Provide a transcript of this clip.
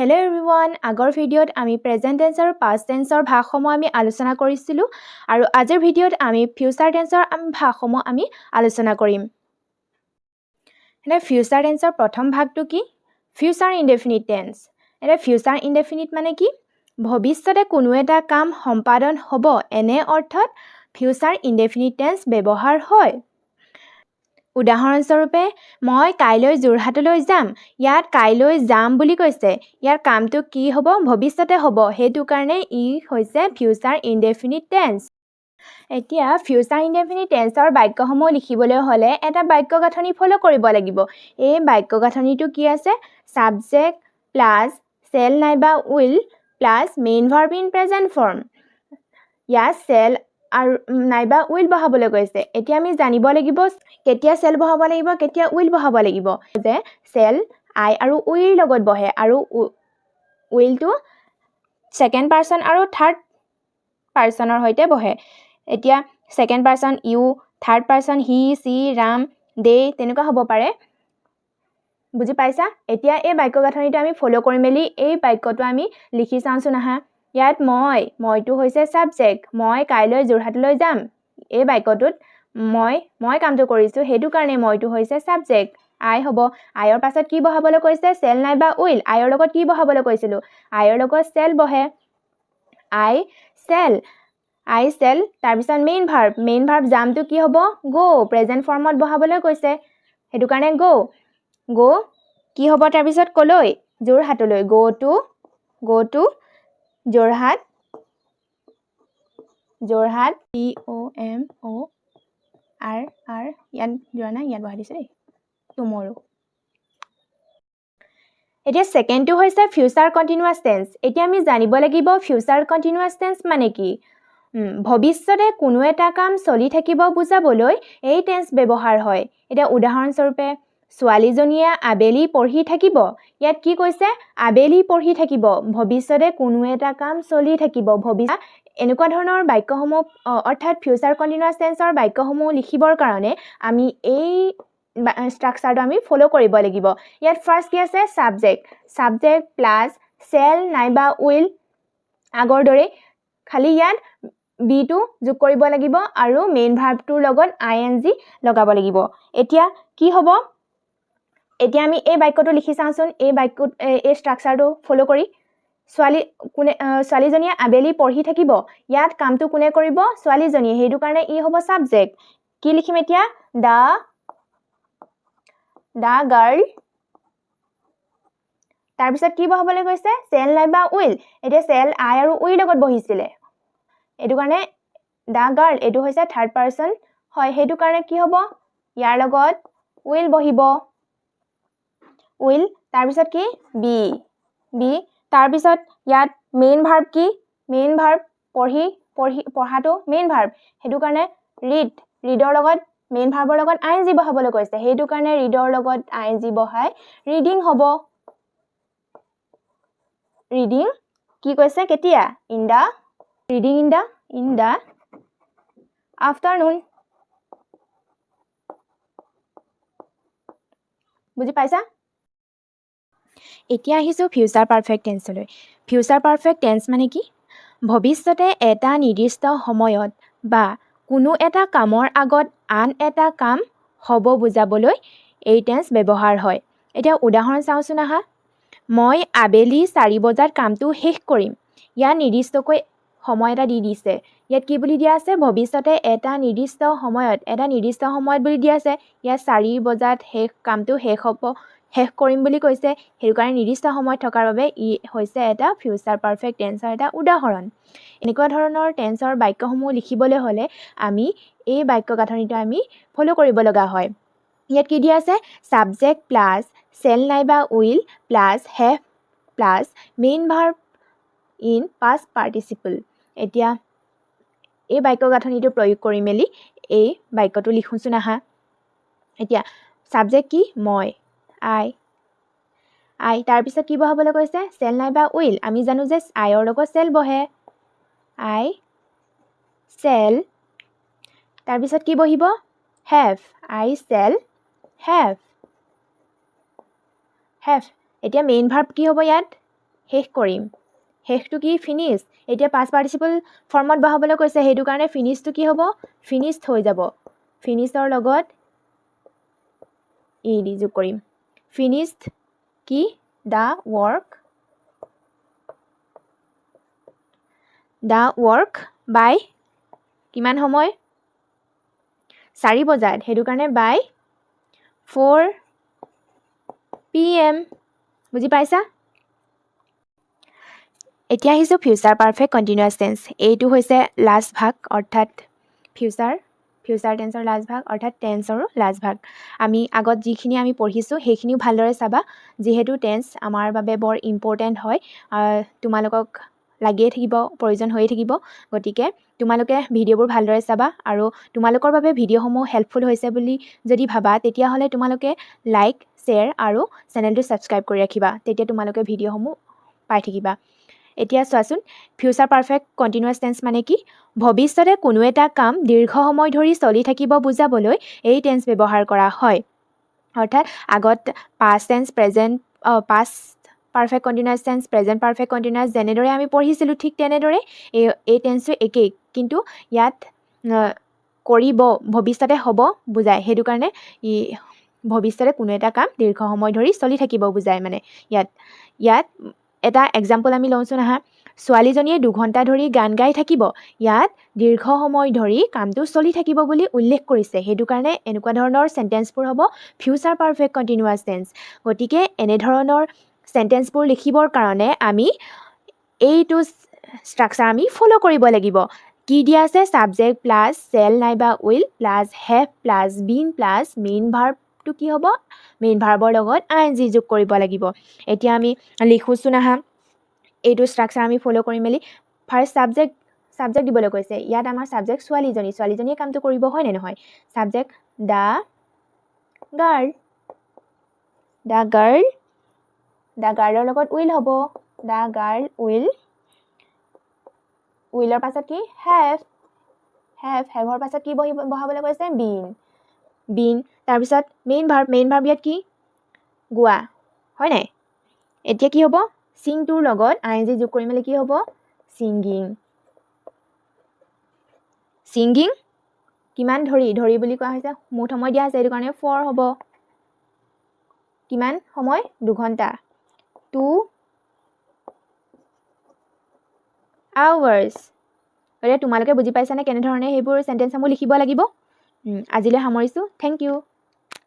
Hello everyone আগৰ ভিডিঅ'ত আমি প্ৰেজেণ্ট টেন্স আৰু পাষ্ট টেন্সৰ ভাগসমূহ আমি আলোচনা কৰিছিলোঁ আৰু আজিৰ ভিডিঅ'ত আমি ফিউচাৰ টেন্সৰ আমি ভাগসমূহ আমি আলোচনা কৰিম। এনে ফিউচাৰ টেন্সৰ প্ৰথম ভাগটো কি? ফিউচাৰ ইনডেফিনিট টেন্স এনে ফিউচাৰ ইনডেফিনিট মানে কি? ভৱিষ্যতে কোনো এটা কাম সম্পাদন হ'ব এনে অৰ্থত ফিউচাৰ ইনডেফিনিট টেন্স ব্যৱহাৰ হয়। উদাহৰণস্বৰূপে মই কাইলৈ যোৰহাটলৈ যাম। ইয়াত কাইলৈ যাম বুলি কৈছে। ইয়াৰ কামটো কি হ'ব? ভৱিষ্যতে হ'ব। সেইটো কাৰণে ই হৈছে ফিউচাৰ ইনডেফিনিট টেন্স এতিয়া ফিউচাৰ ইনডেফিনিট টেন্সৰ বাক্যসমূহ লিখিবলৈ হ'লে এটা বাক্য গাঁথনি ফ'ল' কৰিব লাগিব। এই বাক্য গাঁথনিটো কি আছে? ছাবজেক্ট প্লাছ চেল নাইবা will plus main verb in present form ইয়াত চেল আৰু নাইবা উইল বহাবলৈ কৈছে এতিয়া আমি জানিব লাগিব কেতিয়া চেল বহাব লাগিব কেতিয়া উইল বহাব লাগিব। যে চেল আই আৰু উইৰ লগত বহে আৰু উইলটো ছেকেণ্ড পাৰ্চন আৰু থাৰ্ড পাৰ্চনৰ সৈতে বহে। এতিয়া second person you third person he she Ram they তেনেকুৱা হ'ব পাৰে। বুজি পাইছা? এতিয়া এই বাক্য গাঁথনিটো আমি ফ'ল' কৰি মেলি এই বাক্যটো আমি লিখি চাওঁচোন আহা। ইয়াত মই মইটো হৈছে ছাবজেক্ট মই কাইলৈ যোৰহাটলৈ যাম। এই বাক্যটোত মই মই কামটো কৰিছোঁ সেইটো কাৰণে মইটো হৈছে ছাবজেক্ট আই হ'ব আইৰ পাছত কি বহাবলৈ কৈছে চেল নাইবা উইল আইৰ লগত কি বহাবলৈ কৈছিলোঁ? আইৰ লগত চেল বহে। আই চেল আই চেল তাৰপিছত মেইন ভাৰ্ব মেইন ভাৰ্ব জামটো কি হ'ব? গ' প্ৰেজেণ্ট ফৰ্মত বহাবলৈ কৈছে। সেইটো কাৰণে গ' গ' কি হ'ব তাৰপিছত ক'লৈ? যোৰহাটলৈ। Go' to go' to Jorhat. Jorhat P O' M O' R R ইয়াত যোৱা নাই ইয়াত বহাই দিছে দেই। টুমৰো এতিয়া ছেকেণ্ডটো হৈছে ফিউচাৰ কণ্টিনিউৱাছ টেন্স এতিয়া আমি জানিব লাগিব ফিউচাৰ কণ্টিনিউৱাছ টেন্স মানে কি? ভৱিষ্যতে কোনো এটা কাম চলি থাকিব বুজাবলৈ এই টেন্স ব্যৱহাৰ হয়। এতিয়া উদাহৰণস্বৰূপে ছোৱালীজনীয়ে আবেলি পঢ়ি থাকিব। ইয়াত কি কৈছে? আবেলি পঢ়ি থাকিব। ভৱিষ্যতে কোনো এটা কাম চলি থাকিব। ভৱিষ্যত এনেকুৱা ধৰণৰ বাক্যসমূহ অৰ্থাৎ ফিউচাৰ কণ্টিনিউৱাছ টেন্সৰ বাক্যসমূহ লিখিবৰ কাৰণে আমি এই ষ্ট্ৰাকচাৰটো আমি ফ'ল' কৰিব লাগিব। ইয়াত ফাৰ্ষ্ট কি আছে? ছাবজেক্ট ছাবজেক্ট প্লাছ চেল নাইবা উইল আগৰ দৰেই। খালি ইয়াত বিটো যোগ কৰিব লাগিব আৰু মেইন ভাৰ্বটোৰ লগত আই এন জি লগাব লাগিব। এতিয়া কি হ'ব? এতিয়া আমি এই বাক্যটো লিখি চাওঁচোন। এই বাক্যত এই ষ্ট্ৰাকচাৰটো ফ'ল' কৰি। ছোৱালী কোনে ছোৱালীজনীয়ে আবেলি পঢ়ি থাকিব। ইয়াত কামটো কোনে কৰিব? ছোৱালীজনীয়ে। সেইটো কাৰণে ই হ'ব ছাবজেক্ট কি লিখিম এতিয়া? The the girl. তাৰপিছত কি বহাবলৈ কৈছে? চেল নাইবা উইল। এতিয়া চেল আই আৰু উইৰ লগত বহিছিলে। এইটো কাৰণে দ্য গাৰ্ল এইটো হৈছে থাৰ্ড পাৰ্চন হয় সেইটো কাৰণে কি হ'ব? ইয়াৰ লগত উইল বহিব। উইল তাৰপিছত কি? বি বি তাৰপিছত ইয়াত মেইন ভাৰ্ব কি? মেইন ভাৰ্ব পঢ়ি পঢ়ি পঢ়াটো মেইন ভাৰ্ব সেইটো কাৰণে ৰিড ৰিডৰ লগত মেইন ভাৰ্বৰ লগত আই এন জি বহাবলৈ কৈছে। সেইটো কাৰণে ৰিডৰ লগত আই এন জি বহাই ৰিডিং হ'ব। ৰিডিং কি কৈছে কেতিয়া? In the reading in the in the afternoon বুজি পাইছা? এতিয়া আহিছোঁ ফিউচাৰ পাৰফেক্ট টেন্সলৈ ফিউচাৰ পাৰফেক্ট টেন্স মানে কি? ভৱিষ্যতে এটা নিৰ্দিষ্ট সময়ত বা কোনো এটা কামৰ আগত আন এটা কাম হ'ব বুজাবলৈ এই টেন্স ব্যৱহাৰ হয়। এতিয়া উদাহৰণ চাওঁচোন আহা। মই আবেলি চাৰি বজাত কামটো শেষ কৰিম। ইয়াত নিৰ্দিষ্টকৈ সময় এটা দি দিছে। ইয়াত কি বুলি দিয়া আছে? ভৱিষ্যতে এটা নিৰ্দিষ্ট সময়ত এটা নিৰ্দিষ্ট সময়ত বুলি দিয়া আছে। ইয়াত চাৰি বজাত শেষ কামটো শেষ হ'ব। শেষ কৰিম বুলি কৈছে। সেইটো কাৰণে নিৰ্দিষ্ট সময়ত থকাৰ বাবে ই হৈছে এটা ফিউচাৰ পাৰফেক্ট টেন্সৰ এটা উদাহৰণ। এনেকুৱা ধৰণৰ টেন্সৰ বাক্যসমূহ লিখিবলৈ হ'লে আমি এই বাক্য গাঁথনিটো আমি ফ'ল' কৰিব লগা হয়। ইয়াত কি দিয়া আছে? ছাবজেক্ট প্লাছ চেল নাইবা will plus have plus main verb in past participle এতিয়া এই বাক্য গাঁথনিটো প্ৰয়োগ কৰি মেলি এই বাক্যটো লিখোঁচোন আহা। এতিয়া ছাবজেক্ট কি? মই। আই। আই তাৰপিছত কি বহাবলৈ কৈছে? চেল নাইবা উইল আমি জানো যে আইৰ লগত চেল বহে। I shall. তাৰপিছত কি বহিব? Have I shall have. Have এতিয়া মেইন ভাৰ্ব কি হ'ব ইয়াত? শেষ কৰিম। শেষটো কি? ফিনিছ। এতিয়া পাছ পাৰ্টিচিপল ফৰ্মত বহাবলৈ কৈছে সেইটো কাৰণে ফিনিছটো কি হ'ব? ফিনিছড হৈ যাব। ফিনিছৰ লগত ই ডি যোগ কৰিম। ফিনিছড কি? The work the work by কিমান সময়? চাৰি বজাত। সেইটো কাৰণে বাই ফ'ৰ পি এম বুজি পাইছা? এতিয়া আহিছোঁ ফিউচাৰ পাৰফেক্ট কণ্টিনিউৱাছ টেন্স এইটো হৈছে লাষ্ট ভাগ, অৰ্থাৎ ফিউচাৰ ফিউচাৰ টেন্সৰ লাষ্ট ভাগ অৰ্থাৎ টেন্সৰো লাষ্ট ভাগ। আমি আগত যিখিনি আমি পঢ়িছোঁ সেইখিনিও ভালদৰে চাবা। যিহেতু টেন্স আমাৰ বাবে বৰ ইম্পৰ্টেণ্ট হয় তোমালোকক লাগিয়ে থাকিব প্ৰয়োজন হৈয়ে থাকিব। গতিকে তোমালোকে ভিডিঅ'বোৰ ভালদৰে চাবা আৰু তোমালোকৰ বাবে ভিডিঅ'সমূহ হেল্পফুল হৈছে বুলি যদি ভাবা তেতিয়াহ'লে তোমালোকে লাইক শ্বেয়াৰ আৰু চেনেলটো ছাবস্ক্ৰাইব কৰি ৰাখিবা। তেতিয়া তোমালোকে ভিডিঅ'সমূহ পাই থাকিবা। এতিয়া চোৱাচোন ফিউচাৰ পাৰফেক্ট কণ্টিনিউৱাছ টেন্স মানে কি? ভৱিষ্যতে কোনো এটা কাম দীৰ্ঘ সময় ধৰি চলি থাকিব বুজাবলৈ এই টেন্স ব্যৱহাৰ কৰা হয়। অৰ্থাৎ আগত past tense present past perfect continuous tense present perfect continuous যেনেদৰে আমি পঢ়িছিলোঁ ঠিক তেনেদৰে এই এই টেন্সটো একেই। কিন্তু ইয়াত কৰিব ভৱিষ্যতে হ'ব বুজায়। সেইটো কাৰণে ই ভৱিষ্যতে কোনো এটা কাম দীৰ্ঘ সময় ধৰি চলি থাকিব বুজায় মানে ইয়াত। ইয়াত এটা এক্সাম্পল আমি লওঁচোন আহা। ছোৱালীজনীয়ে দুঘণ্টা ধৰি গান গাই থাকিব। ইয়াত দীৰ্ঘ সময় ধৰি কামটো চলি থাকিব বুলি উল্লেখ কৰিছে। সেইটো কাৰণে এনেকুৱা ধৰণৰ চেণ্টেন্সবোৰ হ'ব ফিউচাৰ পাৰফেক্ট কণ্টিনিউৱাছ টেন্স গতিকে এনেধৰণৰ চেণ্টেন্সবোৰ লিখিবৰ কাৰণে আমি এইটো ষ্ট্ৰাকচাৰ আমি ফ'ল' কৰিব লাগিব। কি দিয়া আছে? ছাবজেক্ট প্লাছ চেল নাইবা will plus have plus been plus main ভাৰ্বটো কি হ'ব? মেইন ভাৰ্বৰ লগত আই এন জি যোগ কৰিব লাগিব। এতিয়া আমি লিখোঁচোন আহা এইটো ষ্ট্ৰাকচাৰ আমি ফ'ল' কৰি মেলি ফাৰ্ষ্ট ছাবজেক্ট ছাবজেক্ট দিবলৈ কৈছে। ইয়াত আমাৰ ছাবজেক্ট ছোৱালীজনী। ছোৱালীজনীয়ে কামটো কৰিব হয়নে নহয়? Subject the girl the girl the গাৰ্লৰ লগত উইল হ'ব। দ্য গাৰ্ল উইল উইলৰ পাছত কি? হেভ হেভ হেভৰ পাছত কি বহি বহাবলৈ কৈছে? বিন বিন তাৰপিছত মেইন ভাৰ্ব মেইন ভাৰ্ব ইয়াত কি? গোৱা। হয় নাই? এতিয়া কি হ'ব? ছিংটোৰ লগত আই এন জি যোগ কৰি মেলি কি হ'ব? ছিংগিং। ছিংগিং? কিমান ধৰি ধৰি বুলি কোৱা হৈছে? মুঠ সময় দিয়া আছে সেইটো কাৰণে ফ'ৰ হ'ব। কিমান সময়? দুঘণ্টা। টু আৱাৰ্ছ গতিকে তোমালোকে বুজি পাইছানে? কেনেধৰণে সেইবোৰ চেণ্টেঞ্চসমূহ লিখিব লাগিব? আজিলৈ সামৰিছোঁ। Thank U